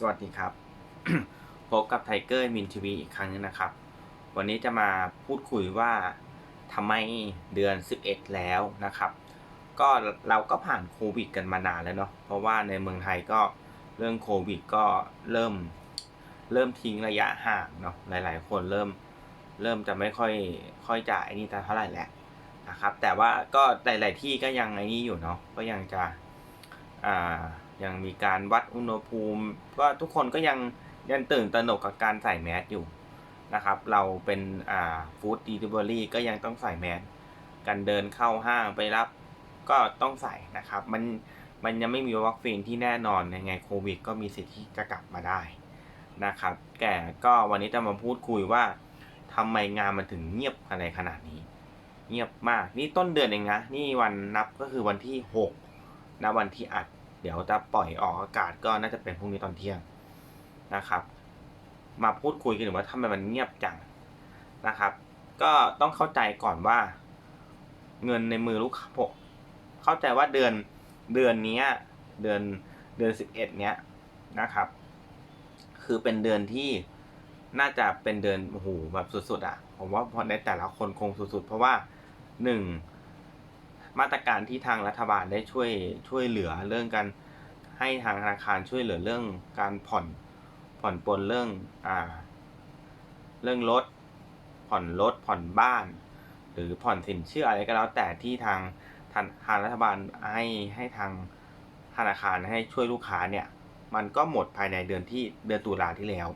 สวัสดีครับ พบกับไทเกอร์มินทีวีอีกครั้งหนึงนะครับ วันนี้จะมาพูดคุยว่าทำไมเดือน 11 แล้วนะครับ ก็เราก็ผ่านโควิดกันมานานแล้วเนาะเพราะว่าในเมืองไทยก็เรื่องโควิดก็เริ่มเริ่มทิ้งระยะห่างเนาะหลาย ๆ คนเริ่มเริ่มจะไม่ค่อยค่อยจะไอ้นี่เท่าไหร่แหล้วนะครับ แต่ว่าก็หลาย ๆ ที่ก็ยังไอ้นี่อยู่เนาะก็ยังจะอ่า ยังมีการวัดอุณหภูมิ ก็ทุกคนก็ยังยังตื่นตระหนกกับการใส่แมสอยู่นะครับ เราเป็นอ่าฟู้ดดีลิเวอรี่ก็ยังต้องใส่แมสการเดินเข้าห้างไปรับก็ต้องใส่นะครับ มันมันยังไม่มีวัคซีนที่แน่นอนยังไงโควิด ก็มีสิทธิ์ที่จะกลับมาได้นะครับแก่ก็วันนี้จะมาพูดคุยว่าทำไมงานมันถึงเงียบอะไรขนาดนี้ เงียบมากนี่ต้นเดือนเองนะนี่วันนับก็คือวันที่6นะวันที่อัด ดี๋ยวจะปล่อยออกอากาศก็น่าจะเป็นพรุ่งนี้ตอนเที่ยงนะครับ มาพูดคุยกันถึงว่าทำไมมันเงียบจังนะครับ ก็ต้องเข้าใจก่อนว่า เงินในมือลูกค้าผมเข้าใจว่าเดือนเดือนนี้เดือนเดือนสิบเอ็ดเนี้ยนะครับ คือเป็นเดือนที่น่าจะเป็นเดือนโอ้โหแบบสุดๆอะ่ะ ผมว่าพอในแต่ละคนคงสุดๆ เพราะว่าหนึ่ง มาตรการที่ทางรัฐบาลได้ช่วยช่วยเหลือเรื่องการให้ทางธนาคารช่วยเหลือเรื่องการผ่อนผ่อนปลนเรื่องอ่าเรื่องรถผ่อนรถผ่อนบ้าน หรือผ่อนสินเชื่ออะไรก็แล้วแต่ที่ทางทางทางรัฐบาลให้ให้ทางธนาคารให้ช่วยลูกค้าเนี่ยมันก็หมดภายในเดือนที่เดือนตุลาที่แล้ว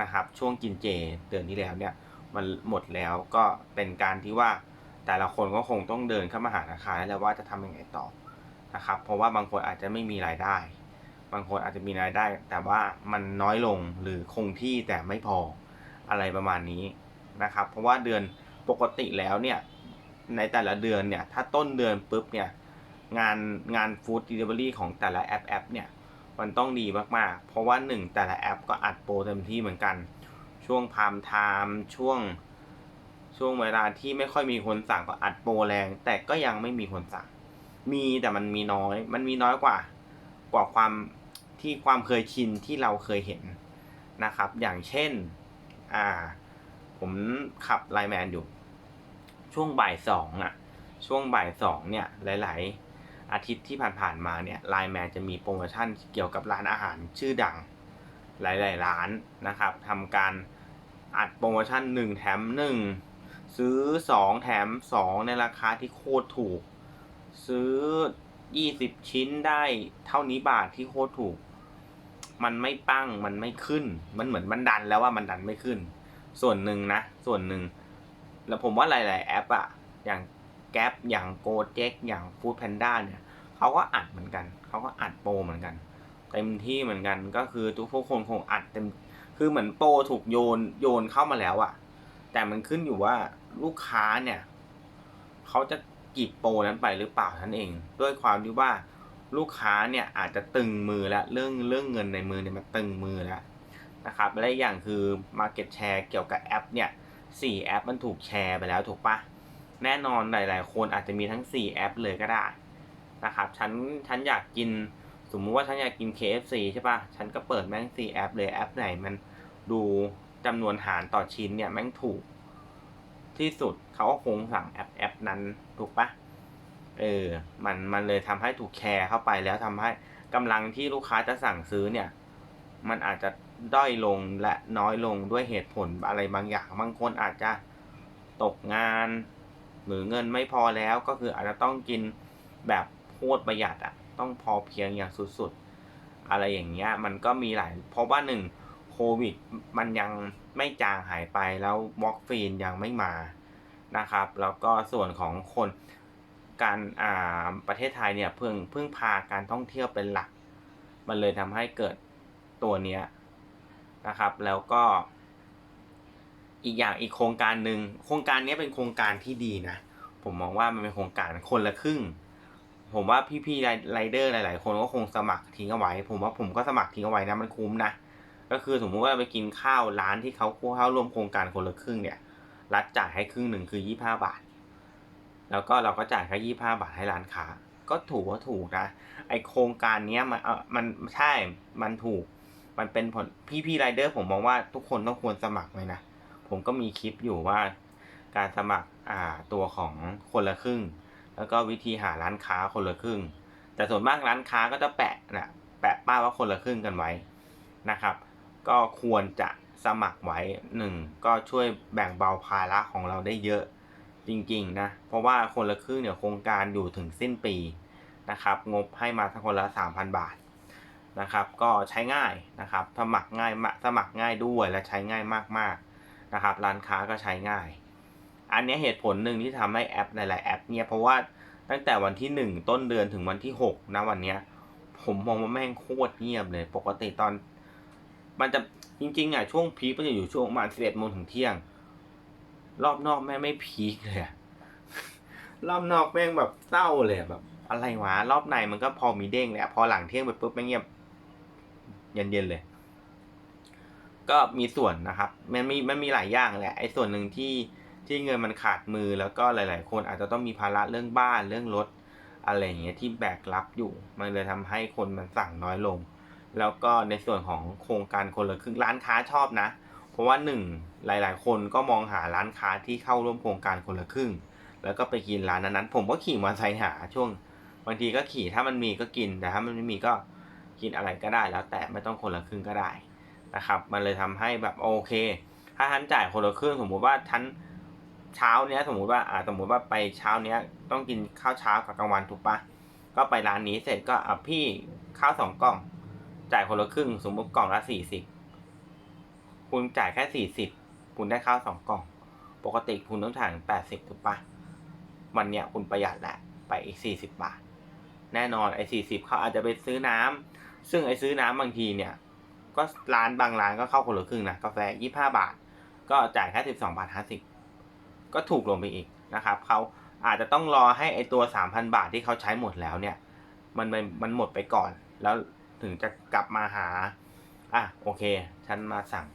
นะครับ ช่วงกินเจเดือนที่แล้วเนี่ยมันหมดแล้วก็เป็นการที่ว่า แต่ละคนก็คงต้องเดินเข้ามาหาธนาคารแล้วว่าจะทำยังไงต่อนะครับ เพราะว่าบางคนอาจจะไม่มีรายได้ บางคนอาจจะมีรายได้ แต่ว่ามันน้อยลงหรือคงที่แต่ไม่พออะไรประมาณนี้นะครับ เพราะว่าเดือนปกติแล้วเนี่ยในแต่ละเดือนเนี่ยถ้าต้นเดือนปุ๊บเนี่ยงานงานฟู้ดเดลิเวอรี่ของแต่ละแอปแอปเนี่ยมันต้องดีมากๆ เพราะว่าหนึ่งแต่ละแอปก็อัดโปรเต็มที่เหมือนกัน ช่วงพามไทม์ช่วง ช่วงเวลาที่ไม่ค่อยมีคนสั่งก็อัดโปรแรง แต่ก็ยังไม่มีคนสั่ง มีแต่มันมีน้อย มันมีน้อยกว่า กว่าความที่ความเคยชินที่เราเคยเห็นนะครับ อย่างเช่น อ่า ผมขับไลแมนอยู่ ช่วงบ่ายสองอะ ช่วงบ่ายสองเนี่ย หลาย ๆ อาทิตย์ที่ผ่านๆมาเนี่ยไลแมนจะมีโปรโมชั่นเกี่ยวกับร้านอาหารชื่อดัง หลาย ๆ ร้านนะครับทำการอัดโปรโมชั่น 1 แถม 1 ซื้อ 2 แถม 2 ในราคาที่โคตรถูก ซื้อ 20 ชิ้นได้เท่านี้บาทที่โคตรถูก มันไม่ปั้งมันไม่ขึ้น มันเหมือนมันดันแล้วว่ามันดันไม่ขึ้น ส่วนหนึ่งนะ ส่วนหนึ่ง แล้วผมว่าหลาย ๆ แอปอะอย่างแก๊ปอย่างโกเจ็กอย่างฟู้ดแพนด้าเนี่ยเขาก็อัดเหมือนกัน เขาก็อัดโปรเหมือนกัน เต็มที่เหมือนกันก็คือทุกคนคงอัดเต็ม คือเหมือนโปรถูกโยนโยนเข้ามาแล้วอะ แต่มันขึ้นอยู่ว่าลูกค้าเนี่ยเขาจะกีบโปรนั้นไปหรือเปล่าท่านเอง ด้วยความที่ว่าลูกค้าเนี่ยอาจจะตึงมือแล้วเรื่องเรื่องเงินในมือเนี่ยมันตึงมือแล้วนะครับและอย่างคือ Market Share เกี่ยวกับแอปเนี่ยสี่แอปมันถูกแชร์ไปแล้วถูกปะแน่นอนหลาย ๆ คนอาจจะมีทั้ง 4 แอปเลยก็ได้นะครับฉันฉันอยากกินสมมุติว่าฉันอยากกิน KFC ใช่ปะฉันก็เปิดแม่ง4แอปเลยแอปไหนมันดู จำนวนหารต่อชิ้นเนี่ยแม่งถูกที่สุดเขาก็คงสั่งแอปแอปนั้นถูกปะเออ มันมันเลยทำให้ถูกแชร์เข้าไปแล้วทำให้กำลังที่ลูกค้าจะสั่งซื้อเนี่ย มันอาจจะด้อยลงและน้อยลงด้วยเหตุผลอะไรบางอย่าง บางคนอาจจะตกงาน หรือเงินไม่พอแล้วก็คืออาจจะต้องกินแบบโคตรประหยัดอะต้องพอเพียงอย่างสุดๆ อะไรอย่างเงี้ย มันก็มีหลายเพราะว่าหนึ่ง ควิดมันยังไม่จางหายไปแล้ววอคฟีนยังไม่มานะครับ แล้วก็ส่วนของคนการอ่าประเทศไทยเนี่ยเพิ่งเพิ่งพาการท่องเที่ยวเป็นหลัก มันเลยทำให้เกิดตัวเนี้ยนะครับ แล้วก็ อีกอย่างอีกโครงการหนึ่งโครงการนี้เป็นโครงการที่ดีนะ ผมมองว่ามันเป็นโครงการคนละครึ่ง ผมว่าพี่ๆไรเดอร์หลาย ๆ คนก็คงสมัครทิ้งเอาไว้ ผมว่าผมก็สมัครทิ้งเอาไว้นะมันคุ้มนะ ก็คือสมมุติว่าไปกินข้าวร้านที่เขาเข้าร่วมโครงการคนละครึ่งเนี่ย รัฐจ่ายให้ครึ่งหนึ่งคือยี่ห้าบาท แล้วก็เราก็จ่ายแค่ยี่ห้าบาทให้ร้านค้า ก็ถูกว่าถูกนะ ไอโครงการเนี้ยมันเออมันใช่ มันถูก มันเป็นผลพี่พี่ไรเดอร์ผมมองว่าทุกคนต้องควรสมัครเลยนะ ผมก็มีคลิปอยู่ว่าการสมัครอ่าตัวของคนละครึ่ง แล้วก็วิธีหาร้านค้าคนละครึ่ง แต่ส่วนมากร้านค้าก็จะแปะนะแปะป้ายว่าคนละครึ่งกันไว้นะครับ ก็ควรจะสมัครไว้หนึ่งก็ช่วยแบ่งเบาภาระของเราได้เยอะจริงๆนะเพราะว่าคนละครึ่งเนี่ยโครงการอยู่ถึงสิ้นปีนะครับงบให้มาทั้งคนละ 3,000 บาทนะครับก็ใช้ง่ายนะครับสมัครง่ายสมัครง่ายด้วยและใช้ง่ายมากๆนะครับร้านค้าก็ใช้ง่าย อันนี้เหตุผลหนึ่งที่ทำให้แอปหลายๆแอปเนี่ยเพราะว่าตั้งแต่วันที่หนึ่งต้นเดือนถึงวันที่หกนะวันเนี้ยผมมองว่าแม่งโคตรเงียบเลย ปกติตอน มันจะจริงๆอะช่วงพีคมันจะอยู่ช่วงประมาณสิบเอ็ดโมงถึงเที่ยง รอบนอกแม่ไม่พีคเลยอะรอบนอกแม่งแบบเศร้าเลยแบบ อะไรวะรอบในมันก็พอมีเด้งแหละพอหลังเที่ยงไปปุ๊บแม่งเงียบเย็นๆเลย ก็มีส่วนนะครับ มันมีมันมีหลายอย่างแหละไอ้ส่วนหนึ่งที่ที่เงินมันขาดมือแล้วก็หลาย ๆ คนอาจจะต้องมีภาระเรื่องบ้านเรื่องรถอะไรอย่างเงี้ยที่แบกรับอยู่ มันเลยทำให้คนมันสั่งน้อยลง แล้วก็ในส่วนของโครงการคนละครึ่งร้านค้าชอบนะ เพราะว่าหนึ่งหลาย ๆ คนก็มองหาร้านค้าที่เข้าร่วมโครงการคนละครึ่ง แล้วก็ไปกินร้านนั้นๆ ผมก็ขี่มอเตอร์ไซค์หาช่วง บางทีก็ขี่ถ้ามันมีก็กินแต่ถ้ามันไม่มีก็กินอะไรก็ได้แล้วแต่ไม่ต้องคนละครึ่งก็ได้นะครับ มันเลยทำให้แบบโอเค ถ้าท่านจ่ายคนละครึ่งสมมุติว่าท่านเช้าเนี้ยสมมุติว่าอ่าสมมุติว่าไปเช้าเนี้ยต้องกินข้าวเช้ากับกลางวันถูกปะก็ไปร้านนี้เสร็จก็อะพี่ข้าวสองกล่อง จ่ายคนละครึ่ง สมมติกล่องละสี่สิบคุณจ่ายแค่สี่สิบคุณได้ข้าวสองกล่อง ปกติคุณต้องจ่ายแปดสิบถูกปะวันเนี้ยคุณประหยัดแหละไปอีกสี่สิบบาท แน่นอนไอ้สี่สิบเขาอาจจะไปซื้อน้ำซึ่งไอ้ซื้อน้ำบางทีเนี่ย ก็ร้านบางร้านก็เข้าคนละครึ่งนะกาแฟยี่ห้าบาท ก็จ่ายแค่สิบสองบาทห้าสิบก็ถูกลงไปอีกนะครับเขาอาจจะต้องรอให้ไอตัวสามพันบาทที่เขาใช้หมดแล้วเนี่ย มันมันมันหมดไปก่อน แล้ว ถึงจะกลับมาหา อะโอเค ฉันมาสั่ง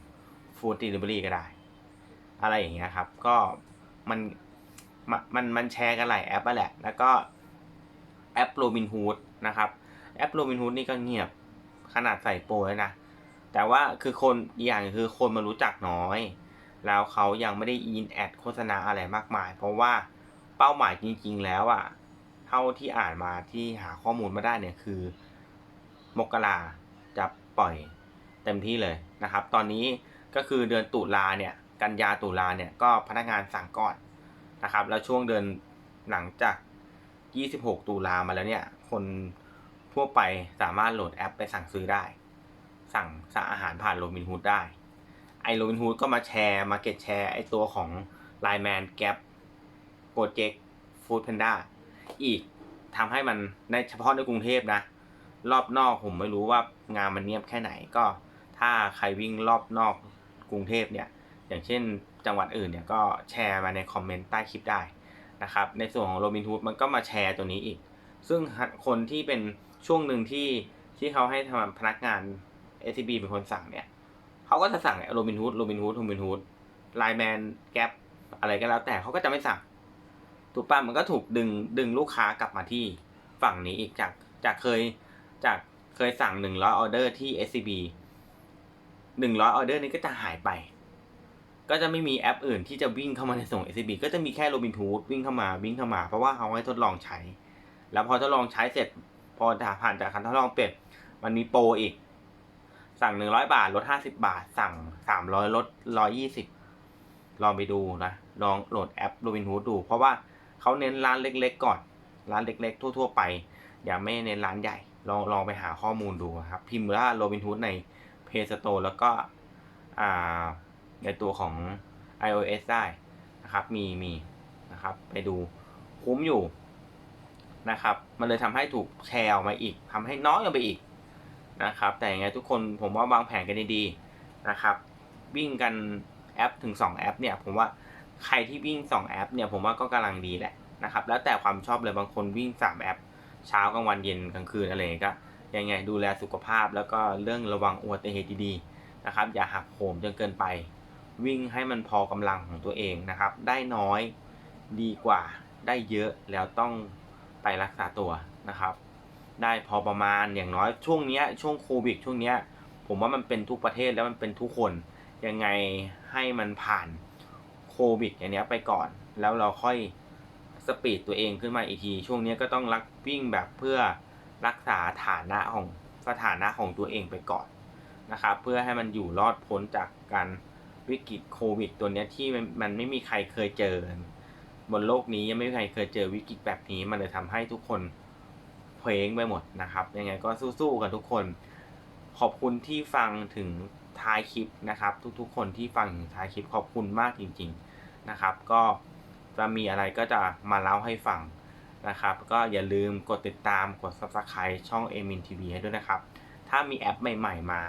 ฟู้ด d ด e เ i อรี่ก็ได้ อะไรอย่างเงี้ยครับ ก็มันมันมันมันแชร์กันหลายแอปแหละ แล้วก็แอปโรบินฮูดนะครับ แอปโรบินฮูดนี่ก็เงียบขนาดใส่โปรเลยนะ แต่ว่าคือคนอย่างคือคนมารู้จักน้อย แล้วเขายังไม่ได้อินแอดโฆษณาอะไรมากมาย เพราะว่าเป้าหมายจริง ๆ แล้วอะ เท่าที่อ่านมาที่หาข้อมูลมาได้เนี่ยคือ มกราจะปล่อยเต็มที่เลยนะครับ ตอนนี้ก็คือเดือนตุลาเนี่ย กันยาตุลาเนี่ยก็พนักงานสั่งก่อนนะครับ แล้วช่วงเดือนหลังจาก 26 ตุลามาแล้วเนี่ย คนทั่วไปสามารถโหลดแอปไปสั่งซื้อได้ สั่งสั่งอาหารผ่านโรบินฮูดได้ ไอโรบินฮูดก็มาแชร์มาเก็ตแชร์ไอตัวของ Line Man Gap Project Food Panda อีกทำให้มันในเฉพาะในกรุงเทพนะ รอบนอกผมไม่รู้ว่างานมันเนียบแค่ไหนก็ ถ้าใครวิ่งรอบนอกกรุงเทพเนี่ย อย่างเช่นจังหวัดอื่นเนี่ยก็แชร์มาในคอมเมนต์ใต้คลิปได้นะครับในส่วนของโรบินฮูดมันก็มาแชร์ตัวนี้อีก ซึ่งคนที่เป็นช่วงหนึ่งที่ที่เขาให้ทำพนักงาน SCB เป็นคนสั่งเนี่ยเขาก็จะสั่งโรบินฮูดโรบินฮูดโรบินฮูดไลแมนแกปอะไรก็แล้วแต่เขาก็จะไม่สั่งถูกป่ะมันก็ถูกดึงดึงลูกค้ากลับมาที่ฝั่งนี้อีกจากจากเคย จากเคยสั่งหนึ่งร้อยออเดอร์ที่ SCB หนึ่งร้อยออเดอร์นี้ก็จะหายไป ก็จะไม่มีแอปอื่นที่จะวิ่งเข้ามาในส่ง SCB ก็จะมีแค่โรบินฮูดวิ่งเข้ามาวิ่งเข้ามา เพราะว่าเขาให้ทดลองใช้ แล้วพอทดลองใช้เสร็จ พอผ่านจากการทดลองเป็ดมันมีโปรอีก สั่งหนึ่งร้อยบาทลดห้าสิบาท สั่งสามร้อยลดร้อยยี่สิบลองไปดูนะ ลองโหลดแอปโรบินฮูดดู เพราะว่าเขาเน้นร้านเล็ก ๆ ก่อน ร้านเล็ก ๆ ทั่ว ๆ ไป อย่าไม่เน้นร้านใหญ่ ลองลองไปหาข้อมูลดูครับ พิมพ์ว่าโรบินฮูดใน Play Store แล้วก็อ่าในตัวของ iOS ได้นะครับ มีมีนะครับ ไปดูคุ้มอยู่นะครับ มันเลยทำให้ถูกแชร์ออกมาอีกทำให้น้อยลงไปอีกนะครับ แต่ยังไงทุกคนผมว่าวางแผนกันดีๆนะครับ วิ่งกันแอปถึง 2 แอปเนี่ย ผมว่าใครที่วิ่ง 2 แอปเนี่ย ผมว่าก็กำลังดีแหละนะครับ แล้วแต่ความชอบเลยบางคนวิ่ง 3 แอป เช้ากลางวันเย็นกลางคืนอะไรอย่างเงี้ยก็ยังไงดูแลสุขภาพแล้วก็เรื่องระวังอุบัติเหตุดีๆนะครับ อย่าหักโหมจนเกินไป วิ่งให้มันพอกำลังของตัวเองนะครับ ได้น้อยดีกว่าได้เยอะแล้วต้องไปรักษาตัวนะครับ ได้พอประมาณอย่างน้อยช่วงเนี้ยช่วงโควิดช่วงเนี้ยผมว่ามันเป็นทุกประเทศแล้วมันเป็นทุกคนยังไงให้มันผ่านโควิดอย่างเนี้ยไปก่อนแล้วเราค่อย สปีดตัวเองขึ้นมาอีกที ช่วงนี้ก็ต้องรักวิ่งแบบเพื่อรักษาฐานะของสถานะของตัวเองไปก่อนนะครับเพื่อให้มันอยู่รอดพ้นจากการวิกฤตโควิด ตัวนี้ที่มันมันไม่มีใครเคยเจอ บนโลกนี้ยังไม่มีใครเคยเจอวิกฤตแบบนี้ มันเลยทำให้ทุกคนเพลงไปหมดนะครับยังไงก็สู้ๆกันทุกคน ขอบคุณที่ฟังถึงท้ายคลิปนะครับ ทุกๆ คนที่ฟังถึงท้ายคลิปขอบคุณมากจริง ๆนะครับ ก็ จะมีอะไรก็จะมาเล่าให้ฟังนะครับ ก็อย่าลืมกดติดตามกด subscribe ช่อง a m i n TV ให้ด้วยนะครับ ถ้ามีแอปใหม่ ๆ มา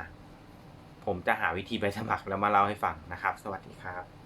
ผมจะหาวิธีไปสมัครแล้วมาเล่าให้ฟังนะครับ สวัสดีครับ